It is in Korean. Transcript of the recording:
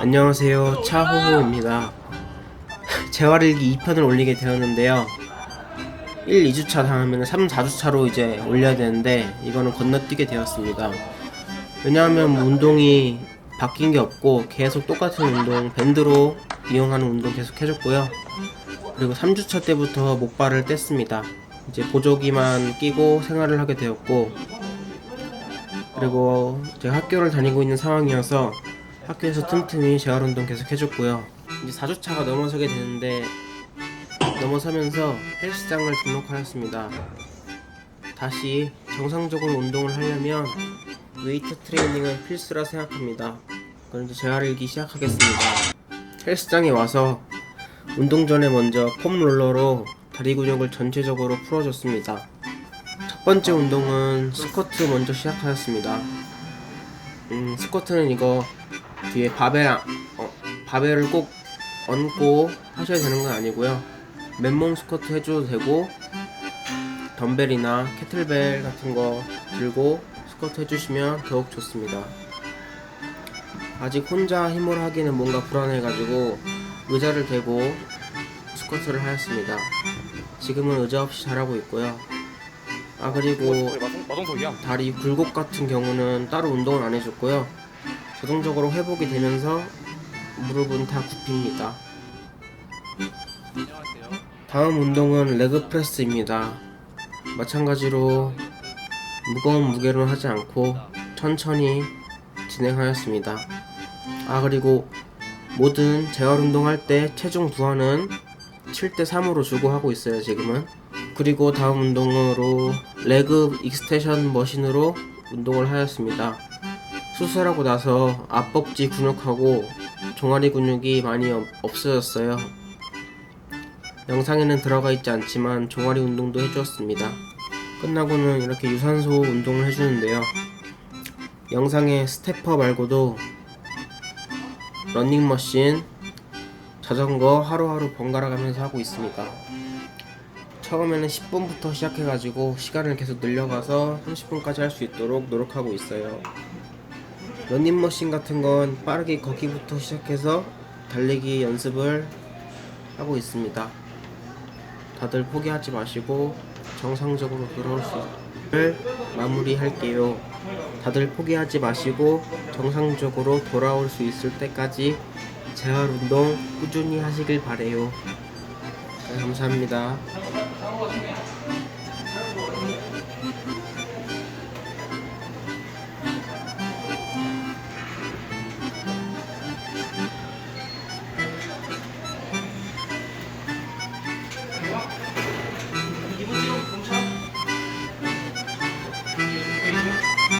안녕하세요. 차호호입니다. 재활일기 2편을 올리게 되었는데요. 1, 2주차 다음에는 3, 4주차로 이제 올려야 되는데 이거는 건너뛰게 되었습니다. 왜냐하면 뭐 운동이 바뀐 게 없고 계속 똑같은 운동 밴드로 이용하는 운동 계속 해줬고요. 그리고 3주차 때부터 목발을 뗐습니다. 이제 보조기만 끼고 생활을 하게 되었고 그리고 제가 학교를 다니고 있는 상황이어서 학교에서 틈틈이 재활 운동 계속 해줬고요. 이제 4주차가 넘어서게 되는데 넘어서면서 헬스장을 등록하였습니다. 다시 정상적으로 운동을 하려면 웨이트 트레이닝은 필수라 생각합니다. 그럼 이제 재활일기 시작하겠습니다. 헬스장에 와서 운동 전에 먼저 폼 롤러로 다리 근육을 전체적으로 풀어줬습니다. 첫 번째 운동은 스쿼트 먼저 시작하였습니다. 음, 스쿼트는 이거 뒤에 바벨, 아- 어, 바벨을 꼭 얹고 하셔야 되는 건 아니고요. 맨몸 스쿼트 해줘도 되고, 덤벨이나 캐틀벨 같은 거 들고 스쿼트 해주시면 더욱 좋습니다. 아직 혼자 힘으로 하기는 뭔가 불안해가지고 의자를 대고 스쿼트를 하였습니다. 지금은 의자 없이 잘하고 있고요. 아 그리고. 다리 굴곡 같은 경우는 따로 운동을 안 해줬고요. 자동적으로 회복이 되면서 무릎은 다 굽힙니다. 다음 운동은 레그 프레스입니다. 마찬가지로 무거운 무게로 하지 않고 천천히 진행하였습니다. 아 그리고 모든 재활 운동할 때 체중 부하는 7대 3으로 주고 하고 있어요 지금은. 그리고 다음 운동으로 레그 익스텐션 머신으로 운동을 하였습니다. 수술하고 나서 앞벅지 근육하고 종아리 근육이 많이 없- 없어졌어요. 영상에는 들어가 있지 않지만 종아리 운동도 해주었습니다. 끝나고는 이렇게 유산소 운동을 해주는데요. 영상에 스태퍼 말고도 런닝머신, 자전거 하루하루 번갈아 가면서 하고 있습니다. 처음에는 10분부터 시작해가지고 시간을 계속 늘려가서 30분까지 할 수 있도록 노력하고 있어요. 런닝머신 같은 건 빠르게 걷기부터 시작해서 달리기 연습을 하고 있습니다. 다들 포기하지 마시고 정상적으로 돌아올 수 있을 마무리할게요. 다들 포기하지 마시고 정상적으로 돌아올 수 있을 때까지 재활 운동 꾸준히 하시길 바래요. 네, 감사합니다.